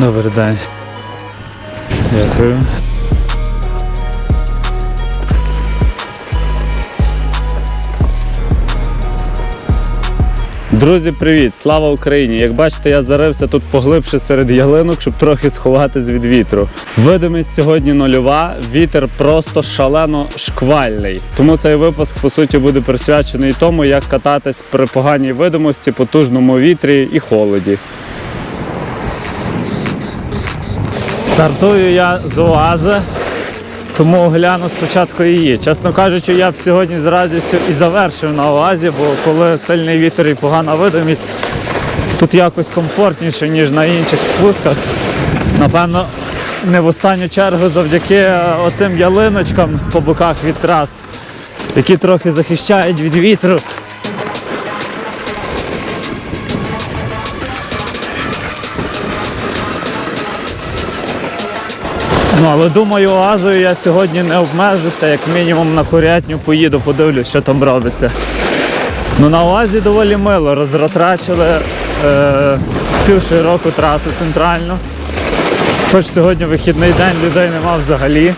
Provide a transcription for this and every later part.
Добрий день. Дякую. Друзі, привіт! Слава Україні! Як бачите, я зарився тут поглибше серед ялинок, щоб трохи сховатись від вітру. Видимість сьогодні нульова, вітер просто шалено шквальний. Тому цей випуск по суті буде присвячений тому, як кататись при поганій видимості, потужному вітрі і холоді. Стартую я з Оази, тому гляну спочатку її. Чесно кажучи, я б сьогодні з радістю і завершив на Оазі, бо коли сильний вітер і погана видимість, тут якось комфортніше, ніж на інших спусках. Напевно, не в останню чергу завдяки е, оцим ялиночкам по боках від трас, які трохи захищають від вітру. Ну, але думаю, Оазою я сьогодні не обмежуся, як мінімум на курятню поїду, подивлюсь, що там робиться. Ну на Оазі доволі мило, розратрачили е, всю широку трасу центральну. Хоч сьогодні вихідний день людей нема взагалі.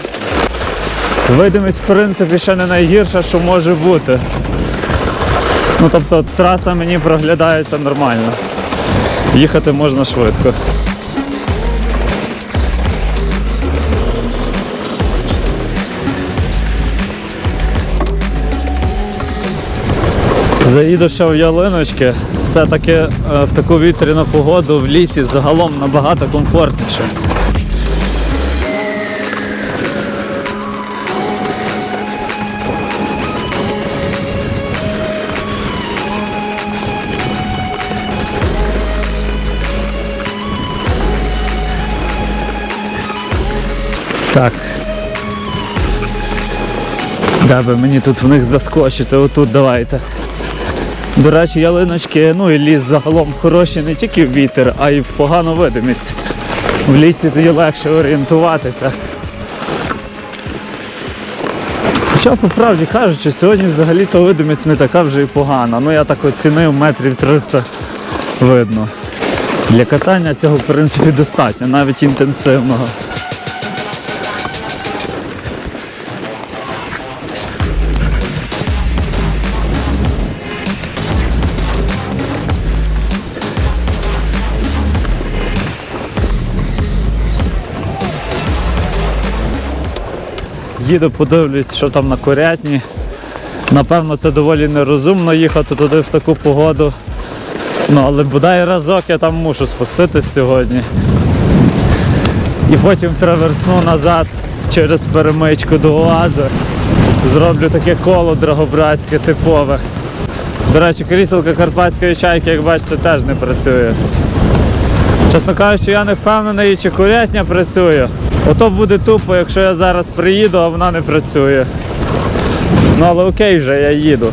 Видимість, в принципі, ще не найгірша, що може бути. Ну тобто траса мені проглядається нормально. Їхати можна швидко. Заїду ще в ялиночки. Все-таки е, в таку вітряну погоду в лісі загалом набагато комфортніше. Так. Де би мені тут в них заскочити, отут давайте. До речі, ялиночки, ну і ліс загалом хороші не тільки в вітер, а й в погану видимість. В лісі тоді легше орієнтуватися. Хоча, по правді кажучи, сьогодні взагалі то видимість не така вже і погана. Ну я так оцінив метрів 300 видно. Для катання цього в принципі достатньо, навіть інтенсивного. Їду, подивлюсь, що там на курятні. Напевно, це доволі нерозумно їхати туди в таку погоду. Ну, але бодай разок я там мушу спуститись сьогодні. І потім траверсну назад через перемичку до Оази. Зроблю таке коло драгобратське типове. До речі, кріселка карпатської чайки, як бачите, теж не працює. Чесно кажучи, я не впевнений, чи курятня працює. Ото буде тупо, якщо я зараз приїду, а вона не працює. Ну але окей вже, я їду.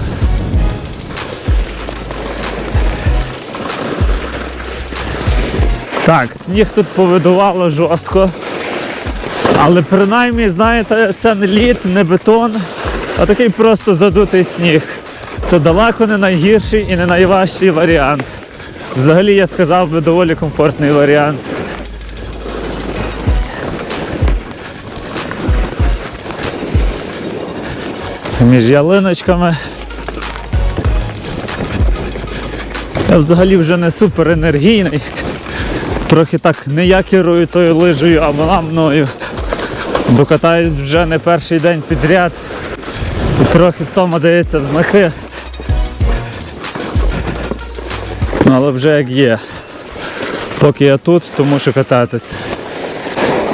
Так, сніг тут повидувало жорстко. Але принаймні, знаєте, це не лід, не бетон, а такий просто задутий сніг. Це далеко не найгірший і не найважчий варіант. Взагалі я сказав би доволі комфортний варіант. Між ялиночками. Я взагалі вже не супер енергійний. Трохи так не я керую тою лижею, а вона мною. Бо катаюсь вже не перший день підряд. І трохи втома дається в знаки. Ну, але вже як є. Поки я тут, то мушу кататись.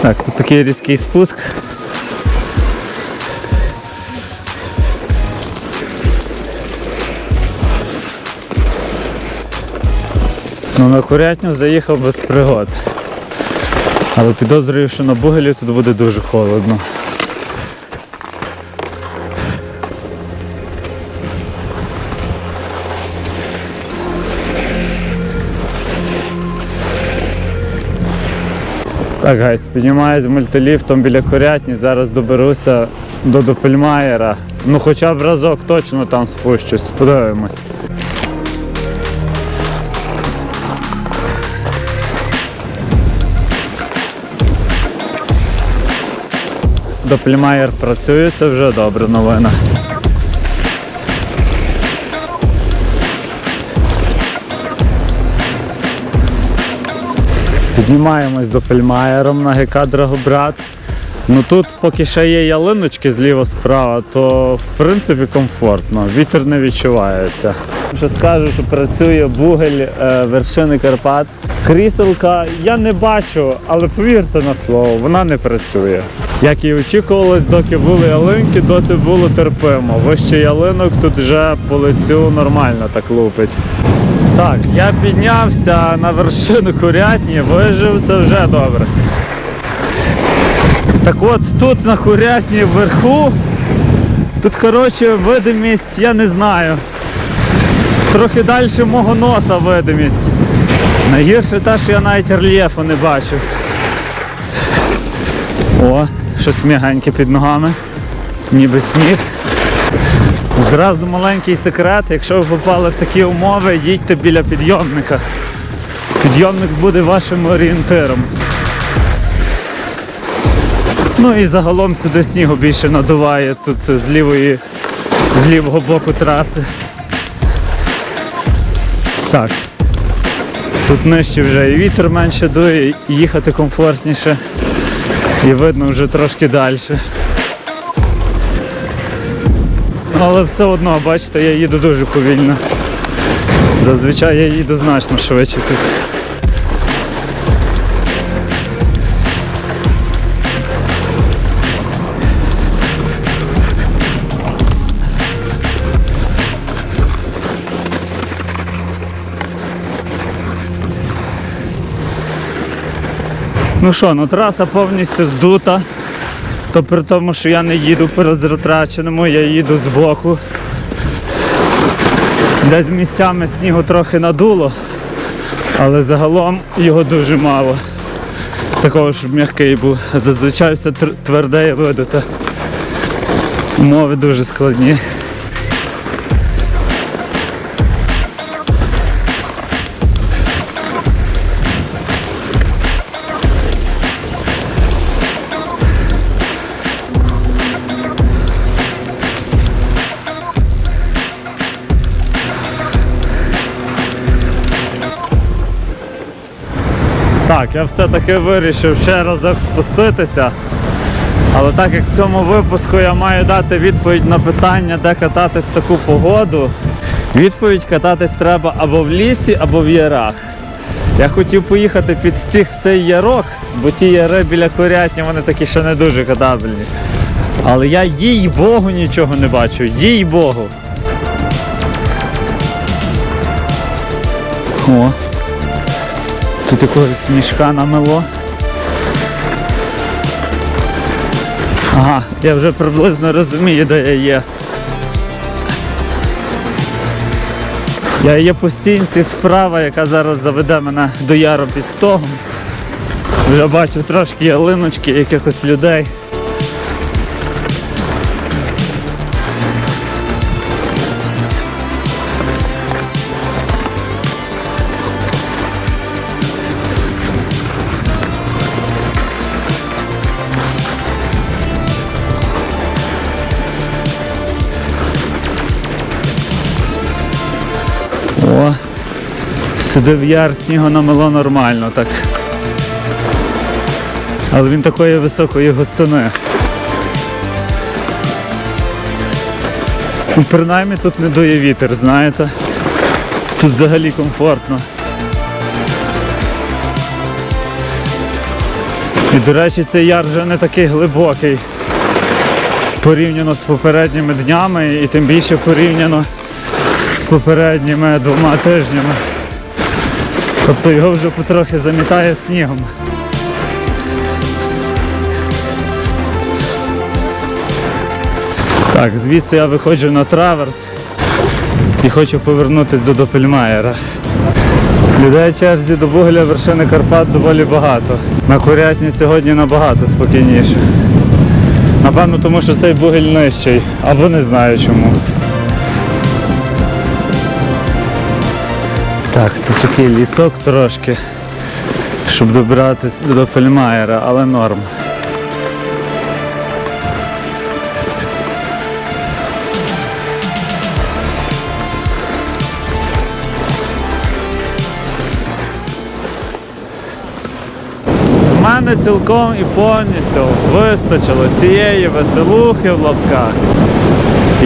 Так, тут такий різкий спуск. Ну, на курятню заїхав без пригод. Але підозрюю, що на бугелі тут буде дуже холодно. Так, гайс, піднімаюсь мультиліфтом біля курятні, зараз доберуся до Допельмаєра. Ну хоча б разок точно там спущусь, подивимось. Доплімаєр працює, це вже добра новина. Піднімаємось до на ГК Драгобрат. Ну тут поки ще є ялиночки зліва-справа, то в принципі комфортно, вітер не відчувається. Ще скажу, що працює бугель е, вершини Карпат. Кріселка я не бачу, але повірте на слово, вона не працює. Як і очікувалось, доки були ялинки, доти було терпимо. Вище ялинок тут вже по лицю нормально так лупить. Так, я піднявся на вершину курятні, вижив, це вже добре. Так от тут на курятні вверху, тут коротше видимість, я не знаю. Трохи далі мого носа видимість. Найгірше те, що я навіть рельєфу не бачу. О, щось м'ягеньке під ногами. Ніби сніг. Зразу маленький секрет, якщо ви попали в такі умови, їдьте біля підйомника. Підйомник буде вашим орієнтиром. Ну і загалом сюди снігу більше надуває тут з лівої, з лівого боку траси. Так. Тут нижче вже і вітер менше дує, і їхати комфортніше. І видно вже трошки далі. Але все одно, бачите, я їду дуже повільно. Зазвичай я їду значно швидше тут. Ну що, ну траса повністю здута. То при тому, що я не їду по розратраченому, я їду збоку. Десь місцями снігу трохи надуло, але загалом його дуже мало. Такого, щоб м'який був. Зазвичай все тверде і видуте. Умови дуже складні. Так, я все-таки вирішив ще разок спуститися. Але так як в цьому випуску я маю дати відповідь на питання, де кататись в таку погоду, відповідь кататись треба або в лісі, або в ярах. Я хотів поїхати під стіг в цей ярок, бо ті яри біля курятні, вони такі ще не дуже катабельні. Але я їй Богу нічого не бачу, їй Богу. О, Тут якогось смішка намело. Ага, я вже приблизно розумію, де я є. Я є по стінці справа, яка зараз заведе мене до яру під стогом. Вже бачу трошки ялиночки, якихось людей. Сюди в яр снігу намело нормально так. Але він такої високої густини. Ну, принаймні тут не дує вітер, знаєте. Тут взагалі комфортно. І, до речі, цей яр вже не такий глибокий порівняно з попередніми днями і тим більше порівняно з попередніми двома тижнями. Тобто його вже потрохи замітає снігом. Так, звідси я виходжу на траверс і хочу повернутися до Допельмаєра. Людей черзі до Бугеля вершини Карпат доволі багато. На Курятні сьогодні набагато спокійніше. Напевно, тому що цей бугель нижчий, або не знаю чому. Так, тут такий лісок трошки, щоб добиратися до Фельмаєра, але норм. З мене цілком і повністю вистачило цієї веселухи в лапках.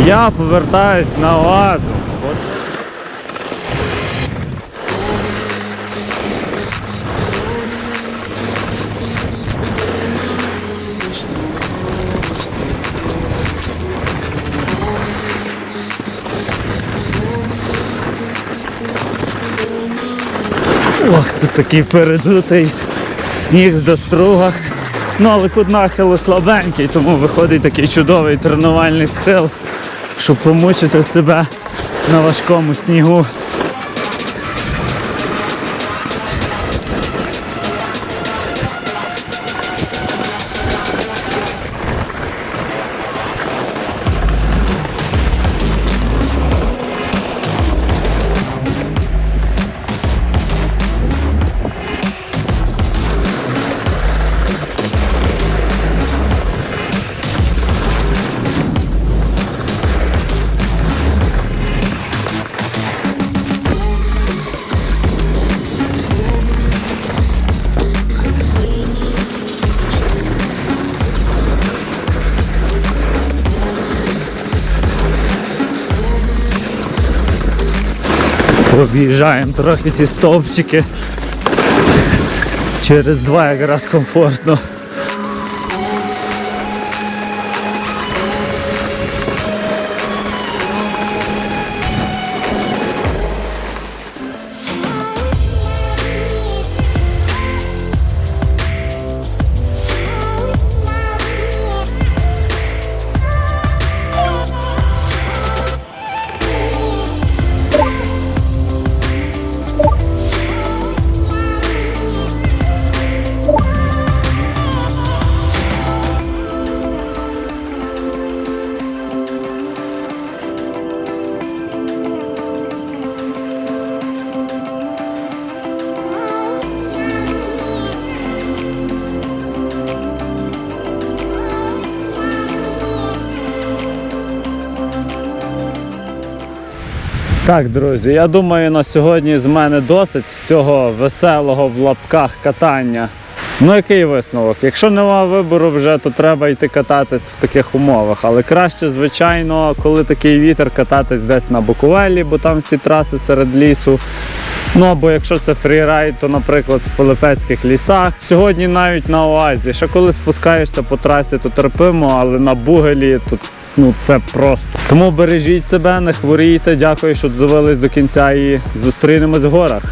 Я повертаюсь на оазу. Тут такий передутий сніг в застругах. Ну, але кут нахилу слабенький, тому виходить такий чудовий тренувальний схил, щоб помучити себе на важкому снігу. Об'їжджаємо трохи ці стовпчики. Через два якраз комфортно. Так, друзі, я думаю, на сьогодні з мене досить цього веселого в лапках катання. Ну, який висновок? Якщо нема вибору вже, то треба йти кататись в таких умовах. Але краще, звичайно, коли такий вітер, кататись десь на Буковелі, бо там всі траси серед лісу. Ну або якщо це фрірайд, то, наприклад, в Полипецьких лісах. Сьогодні навіть на Оазі. Ще коли спускаєшся по трасі, то терпимо, але на Бугелі тут ну це просто. Тому бережіть себе, не хворійте. Дякую, що додивились до кінця і зустрінемось в горах.